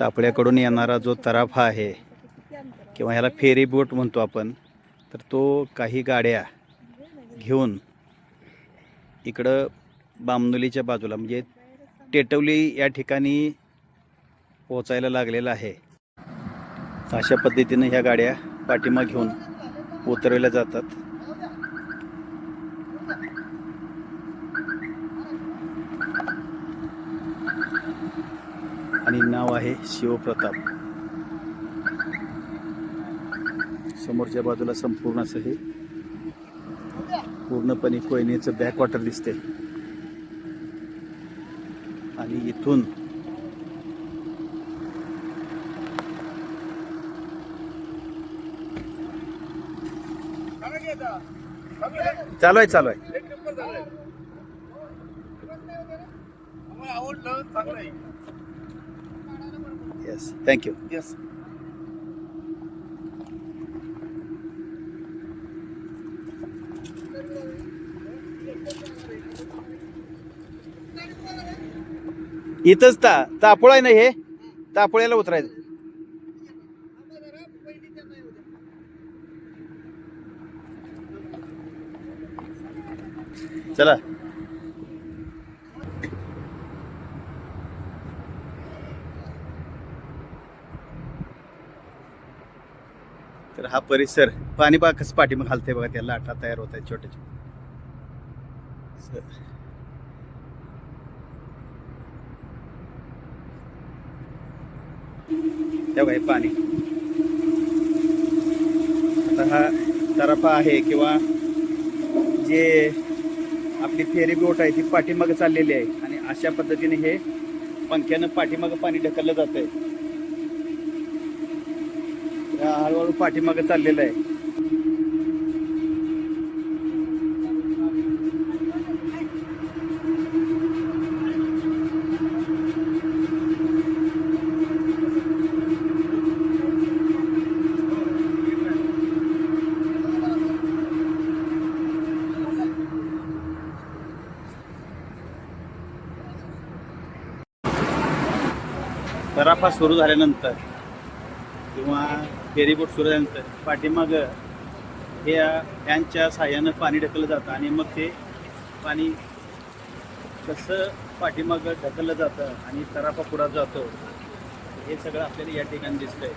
तापड्याकडून येणारा जो तराफा आहे किंवा ह्याला फेरी बोट म्हणतो आपण तर तो काही गाड्या घेऊन इकडं बामनोलीच्या बाजूला म्हणजे टेटवली या ठिकाणी पोचायला लागलेला आहे. अशा पद्धतीनं ह्या गाड्या पाठिंबा घेऊन उतरवल्या जातात. आणि नाव आहे शिवप्रताप. समोरच्या बाजूला संपूर्ण असं हे. पूर्णपणे कोयनेचं बॅकवॉटर दिसते आणि इथून चालू आहे चालू आहे. आवडलं चांगलं आहे. येस थँक्यू येस इथंच ता तापोळ आहे ना हे? तापोळ्याला उतरायचं. चला. तर हा परिसर पाणी बा कसं पाठीमाग घालते बघा त्या लाटा तयार होत आहेत छोटे छोटे तेव्हा हे पाणी. आता हा तराफा आहे किंवा जे आपली फेरी बोट आहे ती पाठीमागं चाललेली आहे. आणि अशा पद्धतीने हे पंख्यानं पाठीमागं पाणी ढकललं जात आहे हळूहळू पाठीमागे चाललेलं आहे. तराफा सुरू झाल्यानंतर किंवा फेरीबोट सुरू झाल्यानंतर पाठीमाग हे फॅनच्या साह्यानं पाणी ढकललं जातं आणि मग ते पाणी कसं पाठीमागं ढकललं जातं आणि तरापा पुढा जातो हे सगळं आपल्याला या ठिकाणी दिसतंय.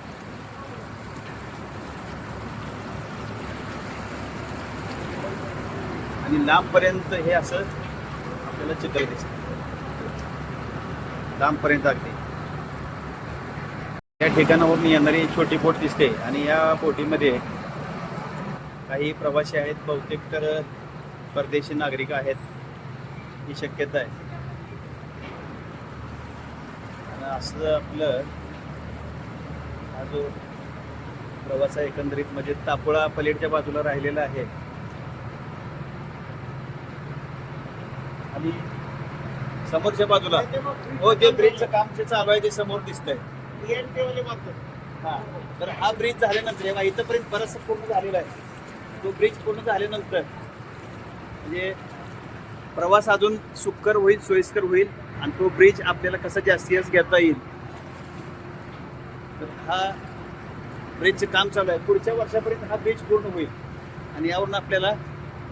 आणि लांबपर्यंत हे असं आपल्याला चित्र दिसतं. लांबपर्यंत अगदी. या ठिकाणावरून येणारी छोटी बोट दिसते आणि या बोटीमध्ये काही प्रवासी आहेत. बहुतेक तर परदेशी नागरिक आहेत. ही शक्यता आहे. आणि असं आपलं हा जो प्रवास आहे एकंदरीत म्हणजे तापोळा पलेटच्या बाजूला राहिलेला आहे. आणि समोरच्या बाजूला हो ते ब्रिजचं काम जे चालू आहे ते समोर दिसतंय. हा. तर हा ब्रिज झाल्यानंतर हे बघा, इथंपर्यंत बरंचसं पूर्ण झालेला आहे. तो ब्रिज पूर्ण झाल्यानंतर म्हणजे प्रवास अजून सुकर होईल सोयीस्कर होईल आणि तो ब्रिज आपल्याला कसा जास्तीत घेता येईल? तर हा ब्रिजचं काम चालू आहे. पुढच्या वर्षापर्यंत हा ब्रिज पूर्ण होईल. आणि यावरून आपल्याला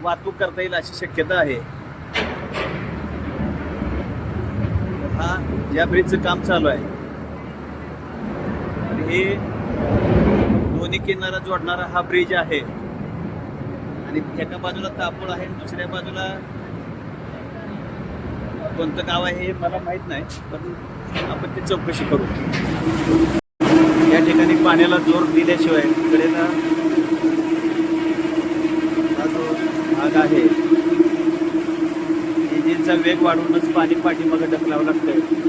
वाहतूक करता येईल अशी शक्यता आहे. हा या ब्रिजचं काम चालू आहे. हे दोन्ही किनारा जोडणारा हा ब्रिज आहे. आणि एका बाजूला तापोळ आहे दुसऱ्या बाजूला कोणतं गाव आहे हे मला माहीत नाही पण आपण ते चौकशी करू. या ठिकाणी पाण्याला जोर दिल्याशिवाय इकडे हा जो भाग आहे इंजिनचा वेग वाढवूनच पाणी पाठीमागे ढकलावं लागतंय.